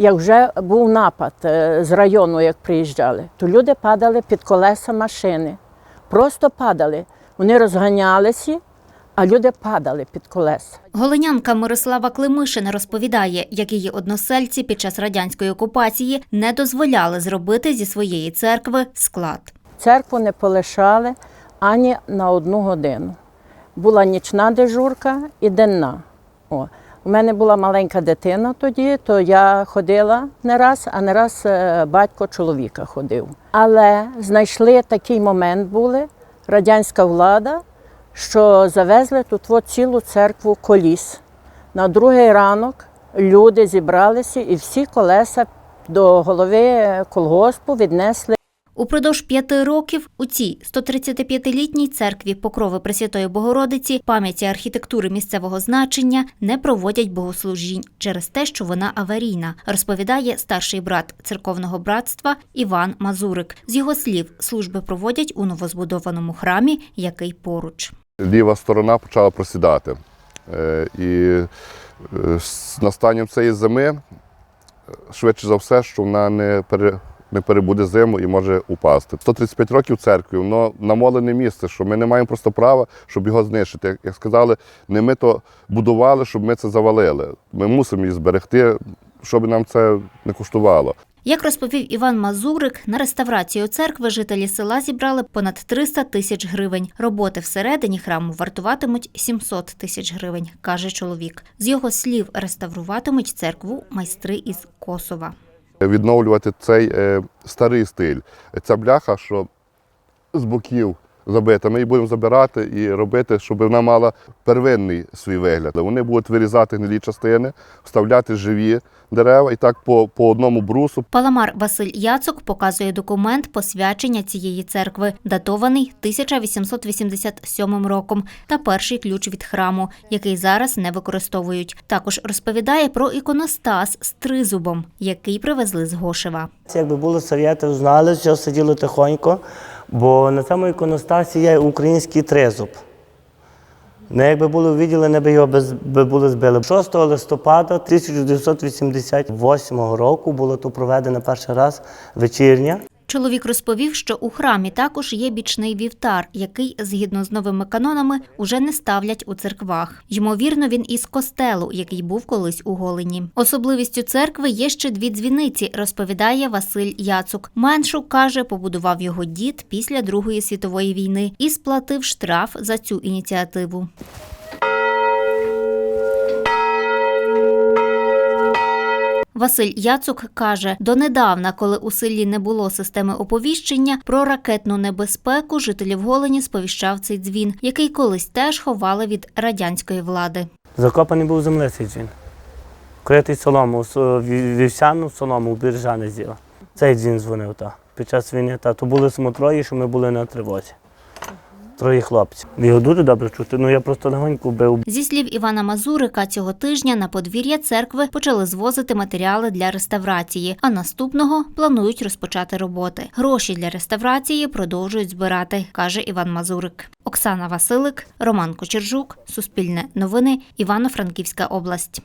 як вже був напад е, з району, як приїжджали, то люди падали під колеса машини. Просто падали. Вони розганялися, а люди падали під колеса. Голинянка Мирослава Климишина розповідає, як її односельці під час радянської окупації не дозволяли зробити зі своєї церкви склад. Церкву не полишали ані на одну годину. Була нічна дежурка і денна. О. У мене була маленька дитина тоді, то я ходила не раз, а не раз е, батько чоловіка ходив. Але знайшли такий момент були, радянська влада, що завезли тут от цілу церкву коліс. На другий ранок люди зібралися і всі колеса до голови колгоспу віднесли Упродовж п'яти років у цій 135-літній церкві Покрови Пресвятої Богородиці пам'яті архітектури місцевого значення не проводять богослужінь через те, що вона аварійна, розповідає старший брат церковного братства Іван Мазурик. З його слів, служби проводять у новозбудованому храмі, який поруч. ліва сторона почала просідати. Е, І е, з настанням цієї зими, е, швидше за все, що вона не, пере, не перебуде зиму і може упасти. 135 років церкві, воно намолене місце, що ми не маємо просто права, щоб його знищити. Як, сказали, не ми то будували, щоб ми це завалили. Ми мусимо її зберегти, щоб нам це не коштувало. Як розповів Іван Мазурик, на реставрацію церкви жителі села зібрали понад 300 тисяч гривень. Роботи всередині храму вартуватимуть 700 тисяч гривень, каже чоловік. З його слів, реставруватимуть церкву майстри із Косова. Відновлювати цей е, старий стиль. Ця бляха, що з боків забита, ми її будемо забирати і робити, щоб вона мала первинний свій вигляд. Вони будуть вирізати гнилі частини, вставляти живі дерева і так по, по одному брусу. Паламар Василь Яцук показує документ посвячення цієї церкви, датований 1887 роком, та перший ключ від храму, який зараз не використовують. Також розповідає про іконостас з тризубом, який привезли з Гошева. Це Якби були совєти, знали, що сиділи тихонько, бо на цьому іконостасі є український тризуб. Не якби були виділені, би його без, би були збили. 6 листопада 1988 року було тут проведено перший раз вечірня. Чоловік розповів, що у храмі також є бічний вівтар, який, згідно з новими канонами, уже не ставлять у церквах. Ймовірно, він із костелу, який був колись у Голені. Особливістю церкви є ще дві дзвіниці, розповідає Василь Яцук. Меншу каже, побудував його дід після Другої світової війни і сплатив штраф за цю ініціативу. Василь Яцук каже, донедавна, коли у селі не було системи оповіщення, про ракетну небезпеку жителів Голені сповіщав цей дзвін, який колись теж ховали від радянської влади. Закопаний був в землі цей джин. Критий солому, со- вівсяну солому, біржани з'їла. Цей джин дзвонив та, під час війни. Та. То були само троє, що ми були на тривозі. Троє хлопців. Його дуже добре чути. Ну я просто легонько бив. Зі слів Івана Мазурика, цього тижня на подвір'я церкви почали звозити матеріали для реставрації, а наступного планують розпочати роботи. Гроші для реставрації продовжують збирати, каже Іван Мазурик. Оксана Василик, Роман Кочержук, Суспільне новини, Івано-Франківська область.